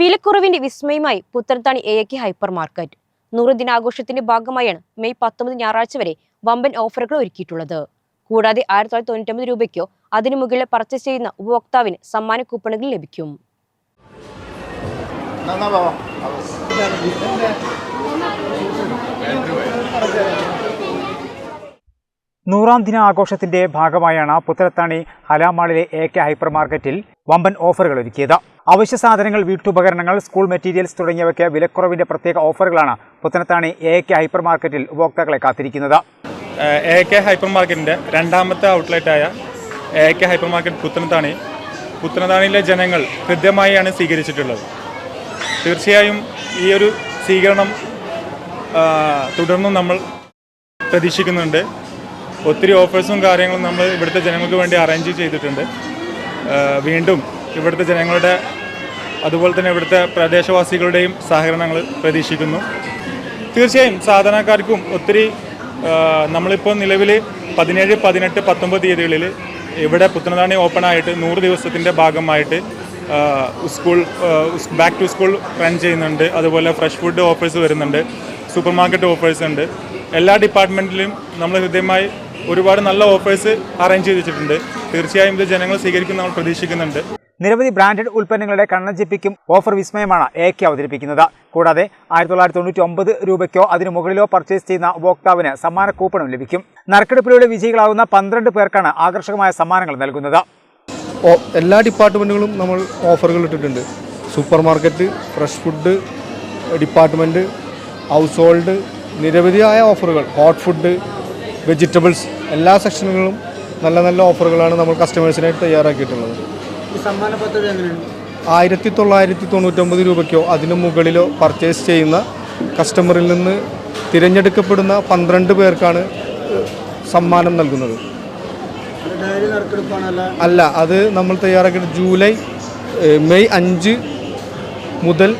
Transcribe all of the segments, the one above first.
വിലക്കുറവിന്റെ വിസ്മയമായി Puthanathani A K hyper market നൂറ് ദിനാഘോഷത്തിന്റെ ഭാഗമായാണ് മെയ് പത്തൊമ്പത് ഞായറാഴ്ച വരെ വമ്പൻ ഓഫറുകൾ ഒരുക്കിയിട്ടുള്ളത്. കൂടാതെ ആയിരത്തി തൊള്ളായിരത്തി തൊണ്ണൂറ്റൊമ്പത് രൂപയ്ക്കോ അതിനു മുകളിൽ പർച്ചേസ് ചെയ്യുന്ന ഉപഭോക്താവിന് സമ്മാന കൂപ്പണുകൾ ലഭിക്കും. നൂറാം ദിന ആഘോഷത്തിന്റെ ഭാഗമായാണ് പുത്തലത്താണി ഹലാമാളിലെ എ കെ ഹൈപ്പർ മാർക്കറ്റിൽ വമ്പൻ ഓഫറുകൾ ഒരുക്കിയത്. അവശ്യ സാധനങ്ങൾ വീട്ടുപകരണങ്ങൾ സ്കൂൾ മെറ്റീരിയൽസ് തുടങ്ങിയവയ്ക്ക് വിലക്കുറവിന്റെ പ്രത്യേക ഓഫറുകളാണ് പുത്തനത്താണി എ കെ ഹൈപ്പർ മാർക്കറ്റിൽ ഉപഭോക്താക്കളെ കാത്തിരിക്കുന്നത്. എ കെ ഹൈപ്പർ മാർക്കറ്റിന്റെ രണ്ടാമത്തെ ഔട്ട്ലെറ്റായ A K hyper market Puthanathani. പുത്തനത്താണിയിലെ ജനങ്ങൾ ഹൃദ്യമായാണ് സ്വീകരിച്ചിട്ടുള്ളത്. തീർച്ചയായും ഈ ഒരു സ്വീകരണം തുടർന്നും നമ്മൾ പ്രതീക്ഷിക്കുന്നുണ്ട്. ഒത്തിരി ഓഫേഴ്സും കാര്യങ്ങളും നമ്മൾ ഇവിടുത്തെ ജനങ്ങൾക്ക് വേണ്ടി അറേഞ്ച് ചെയ്തിട്ടുണ്ട്. വീണ്ടും ഇവിടുത്തെ ജനങ്ങളുടെ അതുപോലെ തന്നെ ഇവിടുത്തെ പ്രദേശവാസികളുടെയും സഹകരണങ്ങൾ പ്രതീക്ഷിക്കുന്നു. തീർച്ചയായും സാധാരണക്കാർക്കും ഒത്തിരി നമ്മളിപ്പോൾ നിലവിൽ പതിനേഴ് പതിനെട്ട് പത്തൊമ്പത് തീയതികളിൽ ഇവിടെ പുത്തനതാണി ഓപ്പൺ ആയിട്ട് നൂറ് ദിവസത്തിന്റെ ഭാഗമായിട്ട് school back to school run ചെയ്യുന്നുണ്ട്. അതുപോലെ ഫ്രഷ് ഫുഡ് ഓഫേഴ്സ് വരുന്നുണ്ട്. സൂപ്പർ മാർക്കറ്റ് ഓഫേഴ്സ് ഉണ്ട്. എല്ലാ ഡിപ്പാർട്ട്മെന്റിലും നമ്മൾ ഹൃദ്യമായി ഒരുപാട് നല്ല ഓഫേഴ്സ് അറേഞ്ച് ചെയ്തിട്ടുണ്ട്. തീർച്ചയായും ഇത് ജനങ്ങൾ സ്വീകരിക്കും നമ്മൾ പ്രതീക്ഷിക്കുന്നുണ്ട്. നിരവധി ബ്രാൻഡഡ് ഉൽപ്പന്നങ്ങളുടെ കണ്ണഞ്ചിപ്പിക്കും ഓഫർ വിസ്മയമാണ് എ കെ അവതരിപ്പിക്കുന്നത്. കൂടാതെ ആയിരത്തി തൊള്ളായിരത്തി തൊണ്ണൂറ്റി ഒമ്പത് രൂപയ്ക്കോ അതിനു മുകളിലോ പർച്ചേസ് ചെയ്യുന്ന ഉപഭോക്താവിന് സമ്മാന കൂപ്പണും ലഭിക്കും. നറുക്കെടുപ്പിലൂടെ വിജയികളാവുന്ന പന്ത്രണ്ട് പേർക്കാണ് ആകർഷകമായ സമ്മാനങ്ങൾ നൽകുന്നത്. എല്ലാ ഡിപ്പാർട്ട്മെന്റുകളും നമ്മൾ ഓഫറുകൾ ഇട്ടിട്ടുണ്ട്. Supermarket fresh food department household നിരവധിയായ ഓഫറുകൾ. ഹോട്ട് ഫുഡ് വെജിറ്റബിൾസ് എല്ലാ സെക്ഷനുകളും നല്ല നല്ല ഓഫറുകളാണ് നമ്മൾ കസ്റ്റമേഴ്സിനായിട്ട് തയ്യാറാക്കിയിട്ടുള്ളത്. ആയിരത്തി തൊള്ളായിരത്തി തൊണ്ണൂറ്റൊമ്പത് രൂപയ്ക്കോ അതിനു മുകളിലോ പർച്ചേസ് ചെയ്യുന്ന കസ്റ്റമറിൽ നിന്ന് തിരഞ്ഞെടുക്കപ്പെടുന്ന പന്ത്രണ്ട് പേർക്കാണ് സമ്മാനം നൽകുന്നത്. അല്ല അത് നമ്മൾ തയ്യാറാക്കിയിട്ട് ജൂലൈ മെയ് അഞ്ച് മുതൽ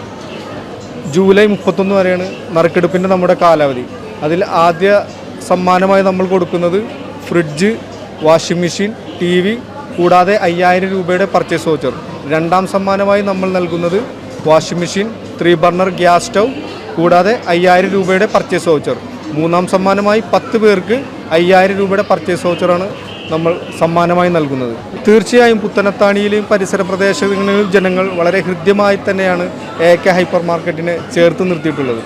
ജൂലൈ മുപ്പത്തൊന്ന് വരെയാണ് നറുക്കെടുപ്പിന്റെ നമ്മുടെ കാലാവധി. അതിൽ ആദ്യ സമ്മാനമായി നമ്മൾ കൊടുക്കുന്നത് fridge washing machine T V കൂടാതെ അയ്യായിരം രൂപയുടെ പർച്ചേസ് വോച്ചർ രണ്ടാം സമ്മാനമായി നമ്മൾ നൽകുന്നത് washing machine three burner gas stove കൂടാതെ അയ്യായിരം രൂപയുടെ പർച്ചേസ് വോച്ചർ മൂന്നാം സമ്മാനമായി പത്ത് പേർക്ക് അയ്യായിരം രൂപയുടെ പർച്ചേസ് വോച്ചറാണ് നമ്മൾ സമ്മാനമായി നൽകുന്നത്. തീർച്ചയായും പുത്തനത്താണിയിലെയും പരിസര പ്രദേശങ്ങളിലും ജനങ്ങൾ വളരെ ഹൃദ്യമായി തന്നെയാണ് എ കെ ഹൈപ്പർ മാർക്കറ്റിനെ ചേർത്ത് നിർത്തിയിട്ടുള്ളത്.